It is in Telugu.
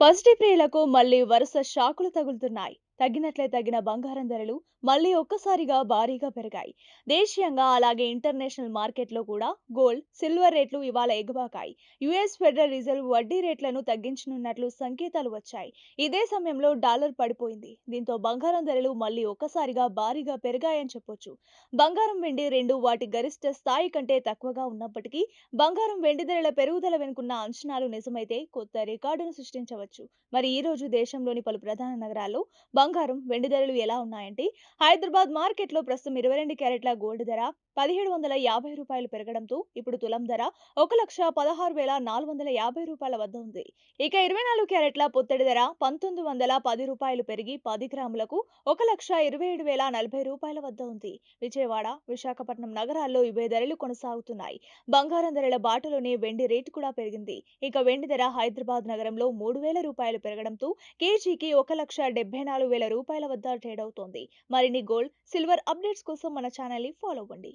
పసిడి ప్రియులకు మళ్ళీ వరుస షాకులు తగులుతున్నాయి. తగ్గినట్లే తగ్గిన బంగారం ధరలు మళ్ళీ ఒక్కసారిగా భారీగా పెరిగాయి. దేశీయంగా అలాగే ఇంటర్నేషనల్ మార్కెట్లో కూడా గోల్డ్ సిల్వర్ రేట్లు ఇవాళ ఎగబాకాయి. యుఎస్ ఫెడరల్ రిజర్వ్ వడ్డీ రేట్లను తగ్గించనున్నట్లు సంకేతాలు వచ్చాయి. ఇదే సమయంలో డాలర్ పడిపోయింది. దీంతో బంగారం ధరలు మళ్ళీ ఒక్కసారిగా భారీగా పెరిగాయని చెప్పొచ్చు. బంగారం వెండి రెండు వాటి గరిష్ట స్థాయి కంటే తక్కువగా ఉన్నప్పటికీ బంగారం వెండి ధరల పెరుగుదల వెనుకున్న అంచనాలు నిజమైతే కొత్త రికార్డును సృష్టించవచ్చు. మరి ఈ రోజు దేశంలోని పలు ప్రధాన నగరాల్లో బంగారం వెండి ధరలు ఎలా ఉన్నాయంటే హైదరాబాద్ మార్కెట్లో ప్రస్తుతం ఇరవై రెండు క్యారెట్ల గోల్డ్ ధర పదిహేడు వందల యాభై రూపాయలు పెరగడంతో ఇప్పుడు తులం ధర ఒక లక్ష పదహారు వేల నాలుగు వందల యాభై రూపాయల వద్ద ఉంది. ఇక ఇరవై నాలుగు క్యారెట్ల పొత్తడి ధర పంతొమ్మిది వందల పది రూపాయలు పెరిగి పది గ్రాములకు ఒక లక్ష ఇరవై ఏడు వేల నలభై రూపాయల వద్ద ఉంది. విజయవాడ విశాఖపట్నం నగరాల్లో ఇవే ధరలు కొనసాగుతున్నాయి. బంగారం ధరల బాటలోనే వెండి రేటు కూడా పెరిగింది. ఇక వెండి ధర హైదరాబాద్ నగరంలో మూడు వేల రూపాయలు పెరగడంతో కేజీకి ఒక లక్ష డెబ్బై నాలుగు వేల రూపాయల వద్ద ట్రేడ్ అవుతోంది. మరిన్ని గోల్డ్ సిల్వర్ అప్డేట్స్ కోసం మన ఛానల్ని ఫాలో అవ్వండి.